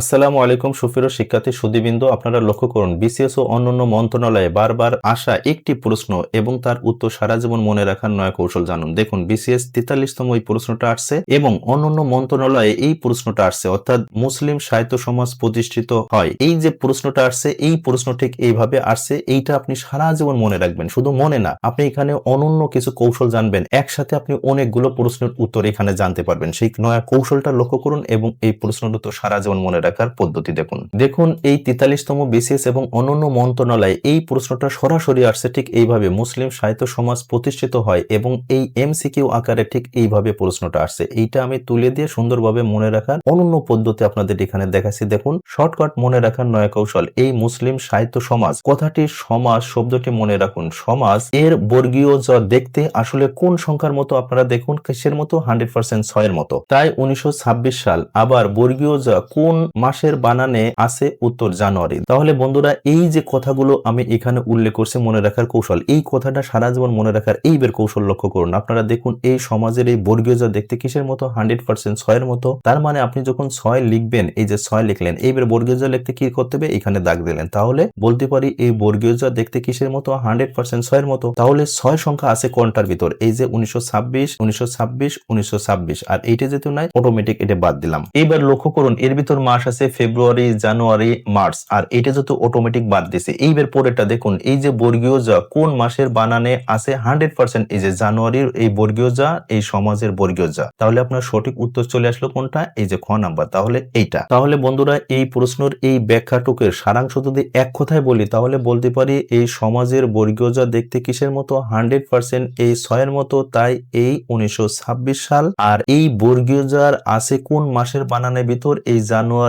আসসালামু আলাইকুম সুফির শিক্ষার্থী সুদীবিন্দু আপনারা লক্ষ্য করুন, বিসিএস ও অন্যান্য মন্ত্রণালয়ে বারবার আসা একটি প্রশ্ন এবং তার উত্তর সারা জীবন মনে রাখার নয় কৌশল জানুন। দেখুন, বিসিএস তেতাল্লিশতম এই প্রশ্নটা আসছে এবং অন্যান্য মন্ত্রণালয়ে এই প্রশ্নটা আসছে, অর্থাৎ মুসলিম সাহিত্য সমাজ প্রতিষ্ঠিত হয়। এই যে প্রশ্নটা আসছে, এই প্রশ্ন ঠিক এইভাবে আসছে, এইটা আপনি সারা জীবন মনে রাখবেন, শুধু মনে না, আপনি এখানে অনন্য কিছু কৌশল জানবেন, একসাথে আপনি অনেকগুলো প্রশ্নের উত্তর এখানে জানতে পারবেন। সেই নয়া কৌশলটা লক্ষ্য করুন এবং এই প্রশ্নটা তো সারা জীবন মনে রাখার পদ্ধতি দেখুন। দেখুন, এই তেতাল্লিশতম বিসিএস এবং অন্যান্য মন্ত্রণালয়ে এই প্রশ্নটা সরাসরি আসছে ঠিক এইভাবে মুসলিম সাহিত্য সমাজ প্রতিষ্ঠিত হয় এবং এই এমসিকিউ আকারে ঠিক এইভাবে প্রশ্নটা আসছে। এইটা আমি তুলে দিয়ে সুন্দরভাবে মনে রাখার অনন্য পদ্ধতি আপনাদের এখানে দেখাচ্ছি। দেখুন, শর্টকাট মনে রাখার নয় কৌশল, এই মুসলিম সাহিত্য সমাজ। কথাটি সমাজ, শব্দটি মনে রাখুন। সমাজ, এর বর্গীয় জ দেখতে, আসলে কোন সংখ্যার মতো আপনারা দেখুন, কিসের মতো? হান্ড্রেড পার্সেন্ট ছয়ের মতো। তাই উনিশশো ছাব্বিশ সাল আবার বর্গীয় জ কোন মাসের বানানে আছে উত্তর জানুয়ারি। তাহলে বন্ধুরা, এই যে কথাগুলো আমি এখানে উল্লেখ করছি মনে রাখার কৌশল, এই কথাটা সারা জীবন মনে রাখার এই বের কৌশল লক্ষ্য করুন। আপনারা দেখুন, এই সমাজের এই বর্গীয় জ দেখতে কিসের মতো? হান্ড্রেড পার্সেন্ট ছয়ের মতো। তার মানে আপনি যখন ছয় লিখবেন, এই যে ছয় লিখলেন এইবার বর্গীয় জ লিখতে কি করতে হবে? এখানে দাগ দিলেন। তাহলে বলতে পারি, এই বর্গীয় জ দেখতে কিসের মতো? হান্ড্রেড পার্সেন্ট ছয়ের মতো। তাহলে ছয় সংখ্যা আছে কোনটার ভিতর? এই যে উনিশশো ছাব্বিশ উনিশশো ছাব্বিশ উনিশশো ছাব্বিশ। আর এইটা যেহেতু নাই অটোমেটিক এটা বাদ দিলাম। এবার লক্ষ্য করুন, এর ভিতর মাস আছে ফেব্রুয়ারি, জানুয়ারি, মার্চ। আর এটা যেহেতু অটোমেটিক বাদ দিছে এইবার পরেরটা দেখুন, এই যে বর্গীয় যা কোন মাসের বানানে আছে হান্ড্রেড পার্সেন্ট এই যে জানুয়ারির এই বর্গীয় যা, এই সমাজের বর্গীয় যা। তাহলে আপনার সঠিক উত্তর চলে আসলো কোনটা? এই যে খ নাম্বার, তাহলে এইটা। তাহলে বন্ধুরা, এই প্রশ্নের এই ব্যাখ্যাটুকের সারাংশ যদি এক কথায় বলি, তাহলে বলতে পারি এই সমাজের বর্গীয় যা দেখতে কিসের মতো? হান্ড্রেড পার্সেন্ট এই ছয়ের মতো, তাই এই উনিশশো ছাব্বিশ সাল। আর এই বর্গীয় যার আছে কোন মাসের বানানের ভিতর? এই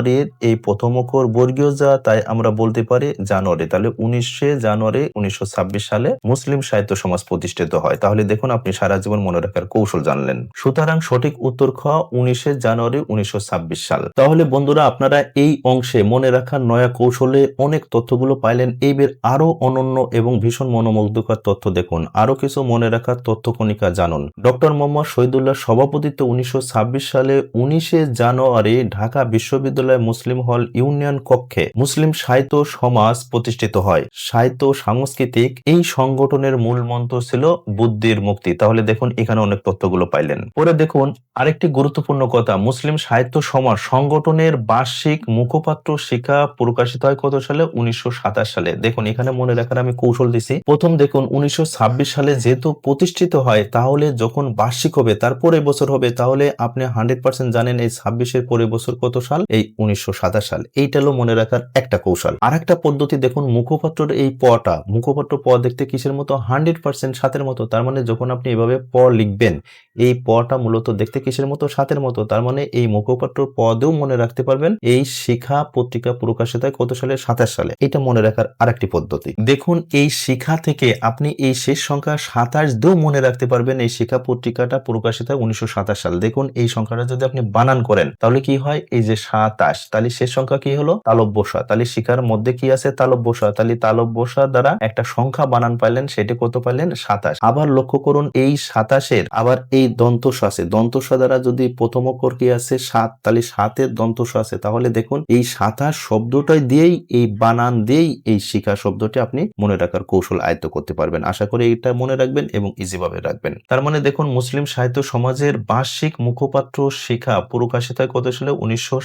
জানুয়ারির এই প্রথম অক্ষর বর্গীয় যা, তাই আমরা বলতে পারি জানুয়ারি। তাহলে উনিশে জানুয়ারি উনিশশো সালে মুসলিম সাহিত্য সমাজ প্রতিষ্ঠিত হয়। তাহলে দেখুন আপনি সারা জীবন মনে রাখার কৌশল জানলেন। সুতরাং সঠিক উত্তর খ, উনিশে জানুয়ারি উনিশশো সাল। তাহলে বন্ধুরা, আপনারা এই অংশে মনে রাখার নয়া কৌশলে অনেক তথ্যগুলো পাইলেন। এই বের আরও অনন্য এবং ভীষণ মনোমুগ্ধকর তথ্য দেখুন। আরও কিছু মনে রাখার তথ্য কণিকা জানুন। ডক্টর মোহাম্মদ শহীদুল্লাহ সভাপতিত্ব উনিশশো ছাব্বিশ সালে উনিশে জানুয়ারি ঢাকা বিশ্ববিদ্যালয় মুসলিম হল ইউনিয়ন কক্ষে মুসলিম সাহিত্য সমাজ প্রতিষ্ঠিত হয়। সাহিত্য সাংস্কৃতিক এই সংগঠনের মূল মন্ত্র ছিল বুদ্ধির মুক্তি। তাহলে দেখুন, এখানে অনেক তথ্যগুলো পাইলেন। পরে দেখুন, আরেকটি গুরুত্বপূর্ণ কথা, মুসলিম সাহিত্য সমাজ সংগঠনের বার্ষিক মুখপাত্র শিক্ষা প্রকাশিত হয় কত সালে? উনিশশো সাতাশ সালে। দেখুন, এখানে মনে রাখার আমি কৌশল দিছি। প্রথম দেখুন, উনিশশো ছাব্বিশ সালে যেহেতু প্রতিষ্ঠিত হয়, তাহলে যখন বার্ষিক হবে তারপরে বছর হবে, তাহলে আপনি হান্ড্রেড পার্সেন্ট জানেন এই ছাব্বিশের পরে বছর কত সাল? এই উনিশশো সাতাশ সাল। এইটা হলো মনে রাখার একটা কৌশল। আর একটা পদ্ধতি দেখুন, মুখপাত্রের এই পটা, মুখপাত্র প দেখতে কিসের মতো? হান্ড্রেড পার্সেন্ট সাতের মতো। তার মানে যখন আপনি এভাবে প লিখবেন, এই পটা মূলত দেখতে কিসের মতো? সাতের মতো। তার মানে এই মুখপাত্র পদেও মনে রাখতে পারবেন, এই শিখা পত্রিকা প্রকাশিত কত সালে? সাতাশ সালে। এটা মনে রাখার আরেকটি পদ্ধতি। দেখুন, এই শিখা থেকে আপনি এই শেষ সংখ্যা সাতাশ দিয়েও মনে রাখতে পারবেন, এই শিখা পত্রিকাটা প্রকাশিত উনিশশো সাতাশ সাল। দেখুন, এই সংখ্যাটা যদি আপনি বানান করেন, তাহলে কি হয়? এই যে সাতাশ তাহলে শেষ সংখ্যা কি হলো? তালব্যসা তাহলে শিখার মধ্যে কি আছে? তালব্যসা তাহলে তালব্যসা দ্বারা একটা সংখ্যা বানান পাইলেন, সেটি কত পাইলেন? সাতাশ। আবার লক্ষ্য করুন, এই সাতাশের আবার এই দন্তস আছে। দন্তসা দ্বারা যদি প্রথম অক্ষর কি আছে? সাত। তাহলে সাতের দন্তস আছে। তাহলে দেখুন, এই সাতাশ শব্দটাই দিয়েই, এই বানান দিয়েই, এই শিখা শব্দটি আপনি মনে রাখার কৌশল আয়ত্ত করতে পারবেন। আশা করি এটা মনে রাখবেন এবং ইজি ভাবে রাখবেন। তার মানে দেখুন, মুসলিম সাহিত্য সমাজের বার্ষিক মুখপাত্র শিখা প্রকাশিত কত সালে? উনিশশো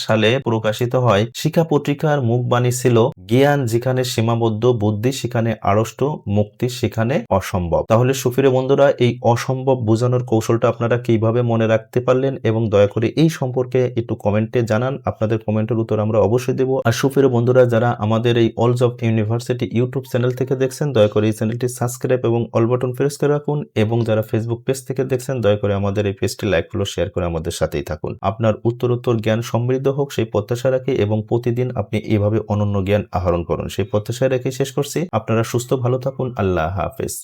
সালে প্রকাশিত হয়। শিক্ষা পত্রিকার মুখবাণী ছিল জ্ঞান যেখানে সীমাবদ্ধ, বুদ্ধি সেখানে আড়ষ্ট, মুক্তি সেখানে অসম্ভব। তাহলে সুফিরে বন্ধুরা, এই অসম্ভব বোঝানোর কৌশলটা আপনারা কীভাবে মনে রাখতে পারলেন এবং দয়া করে এই সম্পর্কে একটু কমেন্টে জানান, আপনাদের কমেন্টের উত্তর আমরা অবশ্যই দেবো। আর সুফিরে বন্ধুরা, যারা আমাদের এই অলস অফ ইউনিভার্সিটি ইউটিউব চ্যানেল থেকে দেখছেন, দয়া করে এই চ্যানেলটি সাবস্ক্রাইব এবং অল বাটন প্রেস করে রাখুন এবং যারা ফেসবুক পেজ থেকে দেখছেন, দয়া করে আমাদের এই পেজটি লাইক শেয়ার করে আমাদের সাথেই থাকুন। আপনার উত্তরোত্তর জ্ঞান সমৃদ্ধ হোক, সেই প্রত্যাশা রাখি এবং প্রতিদিন আপনি এভাবে অনন্য জ্ঞান আহরণ করুন। সেই প্রত্যাশায় রেখে শেষ করছি। আপনারা সুস্থ ভালো থাকুন। আল্লাহ হাফেজ।